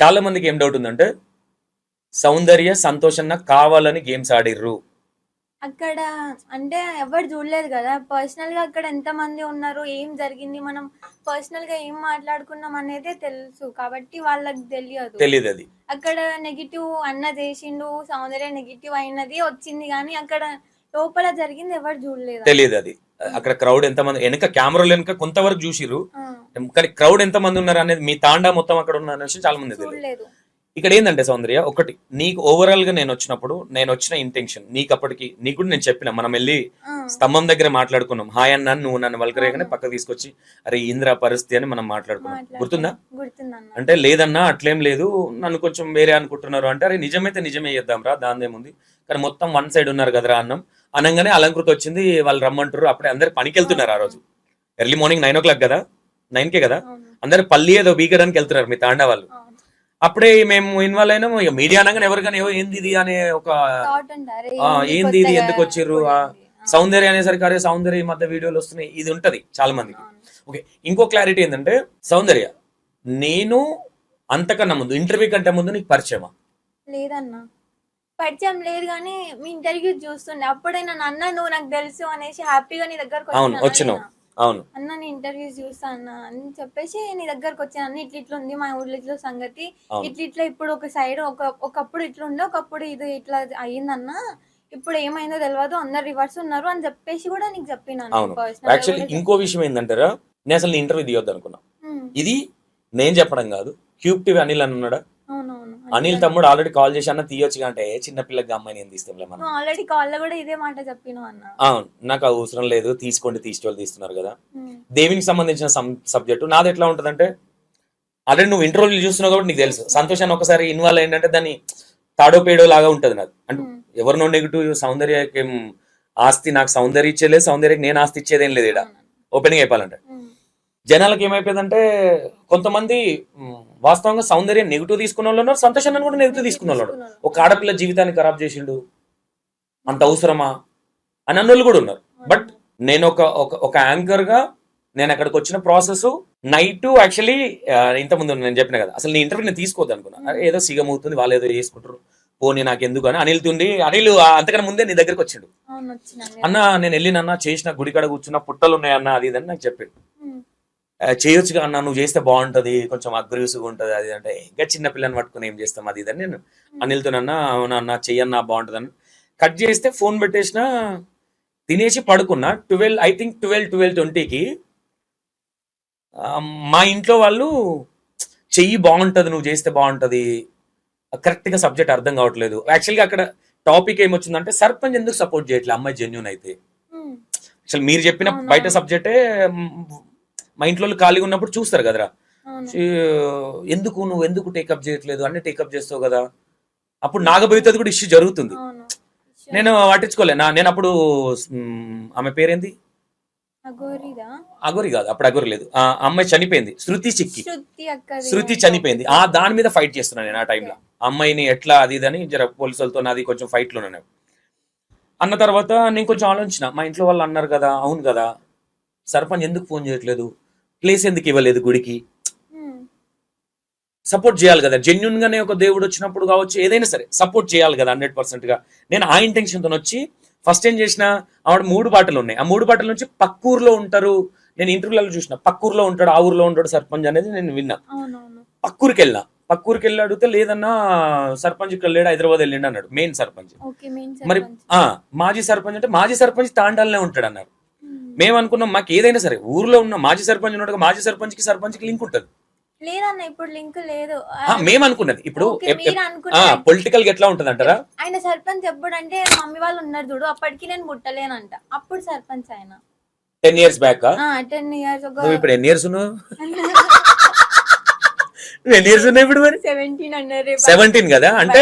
చాలా మందికి ఏం డౌట్ ఉందంటే సౌందర్య సంతోషన్న కావాలని గేమ్స్ ఆడిర్రు. అక్కడ అంటే ఎవరు చూడలేదు కదా పర్సనల్గా అక్కడ ఎంత మంది ఉన్నారు ఏం జరిగింది మనం పర్సనల్గా ఏం మాట్లాడుకున్నాం అనేదే తెలుసు. కాబట్టి వాళ్ళకి తెలియదు. తెలియదు అది అక్కడ నెగిటివ్ అన్న చేసిండు సౌందర్య నెగిటివ్ అయినది వచ్చింది. కానీ అక్కడ లోపల జరిగింది ఎవరు చూడలేదు. తెలియదు అది. అక్కడ క్రౌడ్ ఎంత మంది వెనక కెమెరాలు వెనక కొంతవరకు చూసిర్రు. ఆ, కానీ క్రౌడ్ ఎంత మంది ఉన్నారు అనేది మీ తాండా మొత్తం అక్కడ ఉన్న విషయం చాలా మంది తెలియదు ఇక్కడ ఏంటంటే సౌందర్య ఒకటి నీకు ఓవరాల్గా నేను వచ్చినప్పుడు నేను వచ్చిన ఇంటెన్షన్ నీకు అప్పటికి నీకు కూడా నేను చెప్పిన మనం వెళ్ళి స్తంభం దగ్గర మాట్లాడుకున్నాం. హాయ్ అన్న నువ్వు నన్ను వల్కరేగానే పక్క తీసుకొచ్చి అరే ఇంద్ర పరిస్థితి అని మనం మాట్లాడుకున్నాం. గుర్తుందా? అంటే లేదన్నా అట్లేం లేదు నన్ను కొంచెం వేరే అనుకుంటున్నారు అంటే అరే నిజమైతే నిజమే చేద్దాం రా దానిదేముంది కానీ మొత్తం వన్ సైడ్ ఉన్నారు కదరా అన్నం. అనగానే అలంకృత వచ్చింది వాళ్ళు రమ్మంటారు అప్పుడే అందరు పనికి వెళ్తున్నారు ఆ రోజు. Early morning nine o'clock కదా? నైన్ కే కదా? అందరు పల్లి ఏదో బీగడానికి వెళ్తున్నారు మీ తాండా వాళ్ళు అప్పుడే మేము ఇన్వాల్వ్ అయినాము. ఇక మీడియా అనగానే ఎవరికైనా "ఏవో ఏంది ఇది? అనే ఒక ఏంది ఇది? ఎందుకు వచ్చిర్రు ఆ, సౌందర్య అనేసరికి అరే సౌందర్య ఈ మధ్య వీడియోలు వస్తున్నాయి. ఇది ఉంటది చాలా మందికి. ఓకే ఇంకో క్లారిటీ ఏంటంటే సౌందర్య నేను అంతకన్నా ముందు ఇంటర్వ్యూ కంటే ముందు నీకు పరిచయమా? లేదన్న. పరిచయం లేదు కానీ మీ ఇంటర్వ్యూ చూస్తుండే. అప్పుడే నన్ను అన్న నువ్వు నాకు తెలుసు అనేసి హ్యాపీగా నీ దగ్గరకు అవును వచ్చిన. వచ్చినావు అవును. అన్న నీ ఇంటర్వ్యూస్ చూస్తా అన్న అని చెప్పేసి నీ దగ్గరకు వచ్చాను. అన్న ఇట్లా ఇట్లా ఉంది మా ఊర్లో ఇట్లా సంగతి. అవును. ఇట్లా ఇట్లా ఇప్పుడు ఒక సైడ్ ఒక ఒకప్పుడు ఇట్లా ఉండే ఒకప్పుడు ఇది ఇట్లా అయ్యిందన్న ఇప్పుడు ఏమైందో తెలియదు అందరు రివర్స్ ఉన్నారు అని చెప్పేసి కూడా నీకు చెప్పినాను అవును. యాక్చువల్లీ ఇంకో విషయం ఏంటంటారా నేను అసలు ఇంటర్వ్యూ తీయొద్దు అనుకున్నా ఇది నేను చెప్పడం కాదు. క్యూబ్ టీవీ అనిల్ అని ఉన్నాడా? అవునవును అనిల్ తమ్ముడు ఆల్రెడీ కాల్ చేసి అన్న తీయొచ్చు అంటే "ఏ, చిన్న పిల్లకి అమ్మాయిని ఏం తీస్తాంలే మనం? ఆల్రెడీ కాల్లో కూడా ఇదే మాట చెప్పినావు అన్న. అవును నాకు అవసరం లేదు తీసుకోండి తీసుకోవాలి తీస్తున్నారు కదా. దేవినికి సంబంధించిన సబ్జెక్టు నాది ఎట్లా ఉంటదంటే ఆల్రెడీ నువ్వు ఇంటర్వ్యూలు చూస్తున్నావు కాబట్టి నీకు తెలుసు. సంతోషాన్ని ఒకసారి ఇన్వాల్వ్ ఏంటంటే దాన్ని తాడో పేడో లాగా ఉంటది నాది. అంటే ఎవరినో నెగిటివ్ సౌందర్యకి ఏం ఆస్తి నాకు సౌందర్య ఇచ్చేలేదు సౌందర్యకి నేను ఆస్తి ఇచ్చేదేం లేదు ఇక్కడ అవునన్న. ఓపెన్గా చెప్పాలంటే ఉమ్, జనాలకు ఏమైపోయిందంటే కొంతమంది వాస్తవంగా సౌందర్యం నెగిటివ్ తీసుకున్న వాళ్ళు ఉన్నారు సంతోషాన్ని కూడా నెగిటివ్ తీసుకున్న వాళ్ళు. ఒక ఆడపిల్ల జీవితాన్ని ఖరాబ్ చేసిండు అంత అవసరమా అని అన్నోళ్ళు కూడా ఉన్నారు. బట్ నేను ఒక ఒక ఒక యాంకర్గా నేను అక్కడికి వచ్చిన ప్రాసెస్ నైట్ యాక్చువల్లీ ఇంత ముందు నేను చెప్పిన కదా అసలు నీ ఇంటర్వ్యూ నేను తీసుకోవద్దు అనుకున్నా. అరే ఏదో సిగమవుతుంది వాళ్ళు ఏదో చేసుకుంటారు. పోనీ నాకు ఎందుకు అని అనిల్ తుండి అనిల్ అంతకన్నా ముందే నీ దగ్గరికి వచ్చిండు. అన్న నేను వెళ్ళినన్నా చేసిన గుడికాడ కూర్చున్న పుట్టలు ఉన్నాయన్న అది ఇది అని నాకు చెప్పాడు. చేయొచ్చుగా అన్న నువ్వు చేస్తే బాగుంటది కొంచెం అగ్రెసివ్గా ఉంటది అది అంటే ఇంకా చిన్న పిల్లని పట్టుకుని ఏం చేస్తాం అది ఇది అని నేను అనిల్తోనన్నా అవునా అన్న చెయ్యన్నా బాగుంటదని కట్ చేస్తే ఫోన్ పెట్టేసిన తినేసి పడుకున్నా. Twelve I think twelve twelve ట్వంటీకి మా ఇంట్లో వాళ్ళు చెయ్యి బాగుంటది నువ్వు చేస్తే బాగుంటది కరెక్ట్గా సబ్జెక్ట్ అర్థం కావట్లేదు. యాక్చువల్గా అక్కడ టాపిక్ ఏమొచ్చిందంటే సర్పంచ్ ఎందుకు సపోర్ట్ చేయట్లేదు అమ్మాయి జెన్యున్ అయితే. ఉమ్, అసలు మీరు చెప్పిన. బయట సబ్జెక్టే మ్, ఇంట్లో ఖాళీగా ఉన్నప్పుడు చూస్తారు కదరా. ఎందుకు నువ్వు ఎందుకు టేకప్ చేయట్లేదు? అన్ని టేకప్ చేస్తావు కదా. అప్పుడు నాగభవితది కూడా ఇష్యూ జరుగుతుంది. నేను పట్టించుకోలే. నా నేను అప్పుడు ఆమె పేరేంది? అగోరి కాదు అప్పుడు అగోరి లేదు. ఆ అమ్మాయి చనిపోయింది. శృతి చిక్కి. శృతి చనిపోయింది. ఆ దాని మీద ఫైట్ చేస్తున్నాను నేను ఆ టైంలో అమ్మాయిని ఎట్లా అది ఇది అని జర పోలీసులతో నాది కొంచెం ఫైట్లో నేను అన్న తర్వాత నేను కొంచెం ఆలోచించిన. మా ఇంట్లో వాళ్ళు అన్నారు కదా అవును కదా. సర్పంచ్ ఎందుకు ఫోన్ చేయట్లేదు? ప్లేస్ ఎందుకు ఇవ్వలేదు గుడికి? సపోర్ట్ చేయాలి కదా. జెన్యున్ గానే ఒక దేవుడు వచ్చినప్పుడు కావచ్చు ఏదైనా సరే సపోర్ట్ చేయాలి కదా హండ్రెడ్ పర్సెంట్గా నేను ఆ ఇంటెన్షన్తో వచ్చి ఫస్ట్ ఏం చేసిన ఆవిడ మూడు పాటలు ఉన్నాయి ఆ మూడు పాటల నుంచి పక్కూరులో ఉంటారు. నేను ఇంటర్వ్యూలలో చూసిన పక్కూరులో ఉంటాడు ఆ ఊర్లో ఉంటాడు సర్పంచ్ అనేది నేను విన్నా. పక్కూరికి వెళ్ళినా పక్కూరికి వెళ్ళి అడిగితే లేదన్నా సర్పంచ్ ఇక్కడ లేడు హైదరాబాద్ వెళ్ళిండు అన్నాడు మెయిన్ సర్పంచ్. మరి ఆ మాజీ సర్పంచ్ అంటే మాజీ సర్పంచ్ తాండాలనే ఉంటాడు అన్నారు. మేము అనుకున్నాం మాకు ఏదైనా సరే ఊర్లో ఉన్న మాజీ సర్పంచ్ ఉన్నట్టుగా మాజీ సర్పంచ్కి సర్పంచ్కి లింక్ ఉంటుంది. లేదన్న ఇప్పుడు లింక్ లేదు. మేము అనుకున్నది ఇప్పుడు పొలిటికల్ ఎట్లా ఉంటుంది అంటారా ఆయన సర్పంచ్ ఎప్పుడంటే మమ్మీ వాళ్ళు ఉన్నారు చూడు అప్పటికి నేను ముట్టలేనంట అప్పుడు సర్పంచ్ ఆయన. Ten years back ten years నువ్వు ఇప్పుడు ఎన్ని ఇయర్స్ ఉన్నావు? నువ్వు ఎన్ని ఇయర్స్ ఉన్నావు ఇప్పుడు మరి? సెవెంటీన్ అన్నారు సెవెంటీన్ కదా? అంటే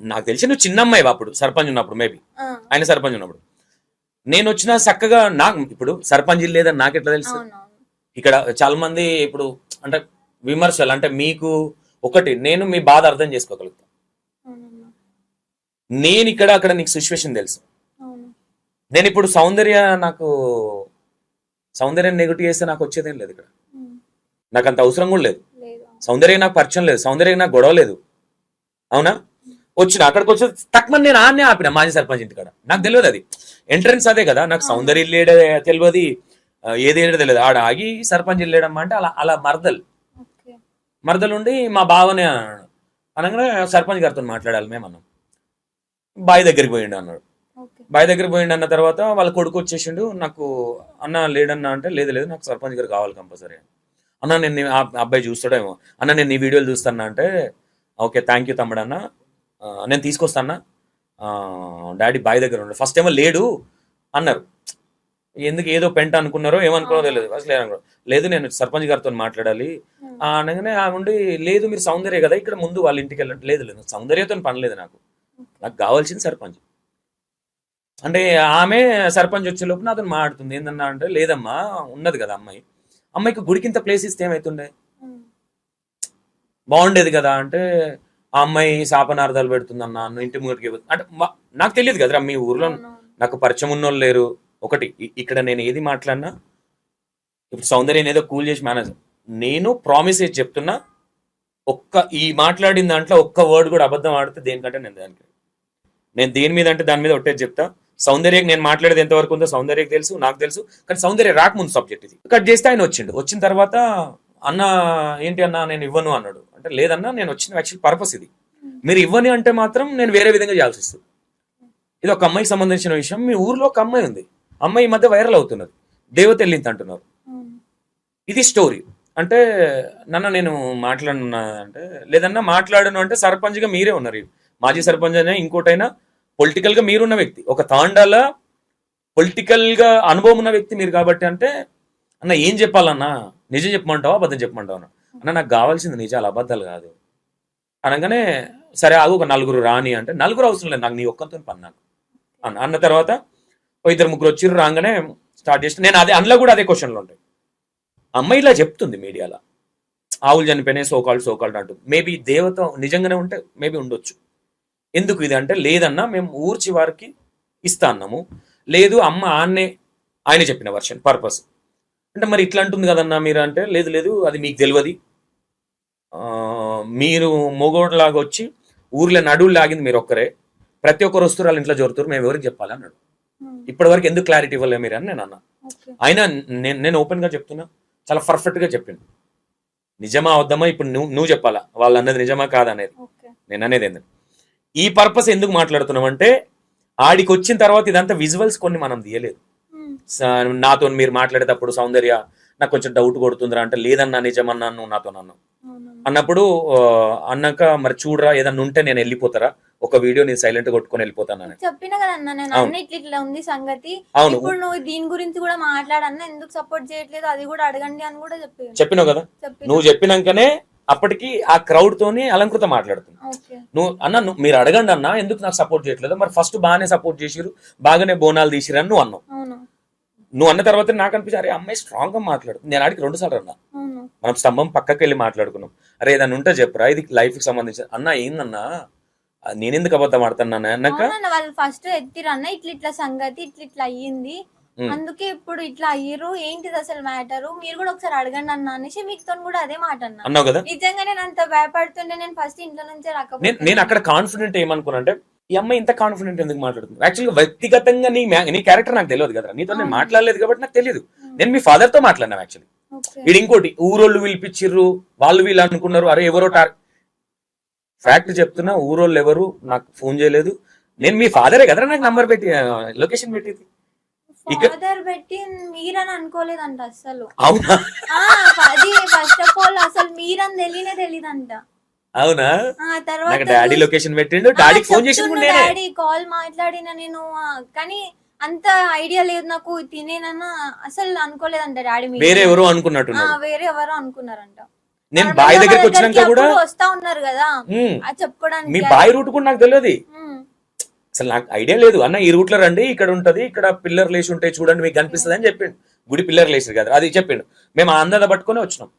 నాకు తెలిసి నువ్వు చిన్న అమ్మాయి అప్పుడు? సర్పంచ్ ఉన్నప్పుడు మేబీ ఆయన సర్పంచ్ ఉన్నప్పుడు. నేను వచ్చిన చక్కగా నాకు ఇప్పుడు సర్పంచ్ లేదని నాకు ఎట్లా తెలుసు ఇక్కడ చాలా మంది ఇప్పుడు అంటే విమర్శలు అంటే మీకు ఒకటి నేను మీ బాధ అర్థం చేసుకోగలుగుతాను నేను ఇక్కడ అక్కడ నీకు సిచ్యువేషన్ తెలుసు. నేను ఇప్పుడు సౌందర్య నాకు సౌందర్యం నెగిటివ్ చేస్తే నాకు వచ్చేదేం లేదు ఇక్కడ. నాకు అంత అవసరం కూడా లేదు. సౌందర్య నాకు పరిచయం లేదు. సౌందర్య నాకు గొడవ లేదు. అవునా? వచ్చిన అక్కడికి వచ్చి తక్కువ నేను ఆన్నే ఆపిన మాజీ సర్పంచ్ ఇంటికాడ నాకు తెలియదు అది. ఎంట్రన్స్ అదే కదా నాకు సౌందర్య ఇల్లేడే తెలియదు ఏది తెలియదు ఆడ ఆగి సర్పంచ్ ఇల్లేడమ్మా అంటే అలా అలా మరదలు. మరదలు ఉండి మా బావనే అనగానే సర్పంచ్ గారితో మాట్లాడాలి మేము అన్నాం. బాయ్ దగ్గరికి పోయిండు అన్నాడు. బాయ్ దగ్గరికి పోయిండు అన్న తర్వాత వాళ్ళ కొడుకు వచ్చేసిండు నాకు అన్న లేడన్నా అంటే లేదు లేదు నాకు సర్పంచ్ గారు కావాలి కంపల్సరీ అన్న నేను అబ్బాయి చూస్తాడేమో. అన్న నేను నీ వీడియోలు చూస్తానా అంటే ఓకే థ్యాంక్ యూ తమ్ముడు అన్న ఆ, నేను తీసుకొస్తానా డాడీ బాయ్ దగ్గర ఉండు. ఫస్ట్ ఏమో లేడు అన్నారు. ఎందుకు ఏదో పెంట అనుకున్నారో ఏమనుకున్నారో తెలియదు. అసలు ఏమనుకున్నారు. లేదు నేను సర్పంచ్ గారితో మాట్లాడాలి. అనగానే ఆ ఉండి లేదు మీరు సౌందర్య కదా ఇక్కడ ముందు వాళ్ళ ఇంటికి వెళ్ళండి. లేదు లేదు సౌందర్యతో పని లేదు నాకు. నాకు కావాల్సింది సర్పంచ్. అంటే ఆమె సర్పంచ్ వచ్చే లోపు అతను మాట్లాడుతుంది. ఏందన్నా అంటే లేదమ్మా ఉన్నది కదా అమ్మాయి. అమ్మాయికి గుడికింత ప్లేస్ ఇస్తే ఏమైతుండే? బాగుండేది కదా అంటే ఆ అమ్మాయి శాపనార్థాలు పెడుతుందన్న అన్న ఇంటి ముంగటికి. అంటే నాకు తెలియదు కదరా మీ ఊర్లో నాకు పరిచయం ఉన్నోళ్ళు లేరు. ఒకటి ఇక్కడ నేను ఏది మాట్లాడినా ఇప్పుడు సౌందర్యం ఏదో కూల్ చేసి మేనేజ్ నేను ప్రామిస్ చేసి చెప్తున్నా ఒక్క ఈ మాట్లాడిన దాంట్లో ఒక్క వర్డ్ కూడా అబద్ధం ఆడితే దేనికంటే నేను దానికి నేను దేని మీద అంటే దాని మీద ఒట్టేది చెప్తా. సౌందర్యకి నేను మాట్లాడేది ఎంతవరకు ఉందో సౌందర్యకి తెలుసు నాకు తెలుసు కానీ సౌందర్య రాకముందు సబ్జెక్ట్ ఇది. కట్ చేస్తే ఆయన వచ్చిండు. వచ్చిన తర్వాత అన్న ఏంటి అన్న నేను ఇవ్వను అన్నాడు. అంటే లేదన్నా నేను వచ్చిన యాక్చువల్ పర్పస్ ఇది. మీరు ఇవ్వని అంటే మాత్రం నేను వేరే విధంగా చేయాల్సి వస్తుంది. ఇది ఒక అమ్మాయికి సంబంధించిన విషయం. మీ ఊర్లో ఒక అమ్మాయి ఉంది. అమ్మాయి ఈ మధ్య వైరల్ అవుతున్నది. దేవత వెళ్ళింది అంటున్నారు. ఇది స్టోరీ అంటే నన్న నేను మాట్లాడున్నా అంటే లేదన్నా మాట్లాడను అంటే సర్పంచ్గా మీరే ఉన్నారు. మాజీ సర్పంచ్ అయినా ఇంకోటైనా పొలిటికల్గా మీరున్న వ్యక్తి. ఒక తాండాల పొలిటికల్గా అనుభవం ఉన్న వ్యక్తి మీరు కాబట్టి అంటే అన్న ఏం చెప్పాలన్నా? నిజం చెప్పమంటావా? అబద్ధం చెప్పమంటావా? అన్న నాకు కావాల్సింది నిజాలు అబద్ధాలు కాదు. అనగానే సరే ఆగు ఒక నలుగురు రాని అంటే నలుగురు అవసరం లేదు నాకు నీ ఒక్కరితో పని నాకు. అన్న అన్న తర్వాత ఓ ఇద్దరు ముగ్గురు వచ్చిర్రు రాగానే స్టార్ట్ చేస్తే నేను అదే అందులో కూడా అదే క్వశ్చన్లు ఉంటాయి. అమ్మాయి ఇలా చెప్తుంది మీడియాలో. ఆవులు చనిపోయినాయి సోకాల్డ్ సోకాల్డ్ అంటూ. మేబీ దేవత నిజంగానే ఉంటే మేబీ ఉండొచ్చు. ఎందుకు ఇది అంటే లేదన్నా మేము ఊర్చి వారికి ఇస్తా అన్నాము. లేదు అమ్మ ఆన్నే ఆయన చెప్పిన వర్షన్ పర్పస్. అంటే మరి ఇట్లా అంటుంది కదన్నా మీరు అంటే లేదు లేదు అది మీకు తెలియదు. మీరు మొగోడ్లాగా వచ్చి ఊర్లో నడువులు లాగింది మీరు ఒక్కరే. ప్రతి ఒక్కరు వస్తారు వాళ్ళ ఇంట్లో జరుగుతారు మేము ఎవరికి చెప్పాలి అన్నాడు. ఇప్పటి వరకు ఎందుకు క్లారిటీ ఇవ్వలే మీరు అని నేను అన్నా. అయినా నేను నేను ఓపెన్గా చెప్తున్నా చాలా పర్ఫెక్ట్గా చెప్పిండు. నిజమా వద్దామా ఇప్పుడు నువ్వు నువ్వు చెప్పాలా? వాళ్ళు అన్నది నిజమా కాదనేది నేను అనేది ఏంటంటే ఈ పర్పస్ ఎందుకు మాట్లాడుతున్నాం అంటే ఆడికి వచ్చిన తర్వాత ఇదంతా విజువల్స్ కొన్ని మనం తీయలేదు. స- నాతో మీరు మాట్లాడేటప్పుడు సౌందర్య నాకు కొంచెం డౌట్ కొడుతుందిరా అంటే లేదన్నా నిజమన్నా నువ్వు నాతో అన్నావు అన్నప్పుడు అన్నాక మరి చూడరా ఏదన్నా ఉంటే నేను వెళ్ళిపోతారా? ఒక వీడియో నేను సైలెంట్ కొట్టుకొని వెళ్ళిపోతానని చెప్పిన కదన్నా నేను. అన్నిట్లు ఇట్లా ఉంది సంగతి. అవును. ఇప్పుడు నువ్వు దీని గురించి కూడా మాట్లాడన్నా ఎందుకు సపోర్ట్ చేయట్లేదు? అది కూడా అడగండి అని కూడా చెప్పి చెప్పినావు కదా? నువ్వు చెప్పినాకనే అప్పటికి ఆ క్రౌడ్ తోని అలంకృత మాట్లాడుతుంది నువ్వు అన్న మీరు అడగండి అన్న ఎందుకు నాకు సపోర్ట్ చేయట్లేదు? మరి ఫస్ట్ బాగానే సపోర్ట్ చేసిరు బాగానే బోనాలు తీసిరు అని నువ్వు అన్నావు. నువ్వు అన్న తర్వాత నాకు అనిపించి అరే అమ్మాయి స్ట్రాంగ్గా మాట్లాడుతుంది. నేను ఆడికి రెండు సార్లు అన్నా. మనం స్తంభం పక్కకి వెళ్ళి మాట్లాడుకున్నాం. అరే ఏదన్నా ఉంటే చెప్పురా ఇది లైఫ్కి సంబంధించి అన్న ఏందన్నా? నేనెందుకు అబద్ధం ఆడుతున్నా అన్నాక అవునన్న వాళ్ళు ఫస్ట్ ఎత్తిరన్న ఇట్లా ఇట్లా సంగతి ఇట్లా ఇట్లా అయ్యింది. అందుకే ఇప్పుడు ఇట్లా అయ్యారు ఏంటిది అసలు మ్యాటర్ మీరు కూడా ఒకసారి అడగండి అన్న అనేసి మీతో కూడా అదే మాట అన్న. అన్నావు కదా? నిజంగా నేను అంత భయపడుతుండే నేను ఫస్ట్ ఇంట్లో నుంచే రాకపోతే నేను అక్కడ కాన్ఫిడెంట్ ఏమనుకున్నా అంటే ఈ అమ్మాయి ఇంత కాన్ఫిడెంట్ ఎందుకు మాట్లాడుతుంది? యాక్చువల్గా వ్యక్తిగతంగా నీ నీ క్యారెక్టర్ నాకు తెలియదు కదా నీతో నేను. మాట్లాడలేదు కాబట్టి నాకు తెలియదు నేను మీ ఫాదర్తో మాట్లాడినా యాక్చువల్లీ వీడు ఇంకోటి ఊరోళ్ళు పిలిపించిర్రు వాళ్ళు వీళ్ళు అనుకున్నారు అరే ఎవరో టార్ ఫ్యాక్ట్ చెప్తున్నా ఊరోళ్ళు ఎవరు నాకు ఫోన్ చేయలేదు. నేను మీ ఫాదరే కదరా నాకు నంబర్ పెట్టి లొకేషన్ పెట్టింది? ఇక- ఫాదర్ పెట్టి మీరని అనుకోలేదంట అసలు అవునా? అది ఫస్ట్ ఆఫ్ ఆల్ అసలు మీరని తెలియనే తెలియదంట. అవునా? ఆ తర్వాత నాకు డాడీ లొకేషన్ పెట్టిండు. డాడీకి ఫోన్ చేసిండు నేనే. డాడీ కాల్ మాట్లాడిన నేను కానీ అంత ఐడియా లేదు నాకు తినేనన్నా అసలు అనుకోలేదంట డాడీ మీరు. వేరే ఎవరో ఆ, అనుకున్నట్టున్నాడు వేరే ఎవరో అనుకున్నారంట. నేను బాయ్ దగ్గరికి వచ్చినాక దగ్గరికి కూడా అప్పుడు వస్తా ఉన్నారు కదా ఉమ్, అది మీ బాయ్ రూట్ కూడా నాకు తెలియదు ఉమ్, అసలు నాకు ఐడియా లేదు. అన్న ఈ రూట్లో రండి ఇక్కడ ఉంటది ఇక్కడ పిల్లర్ లేసి ఉంటాయి చూడండి మీకు కనిపిస్తుంది అని చెప్పిండు. గుడి పిల్లర్ లేసి కదా అది చెప్పిండు. మేము ఆ అందద పట్టుకొని వచ్చినాం.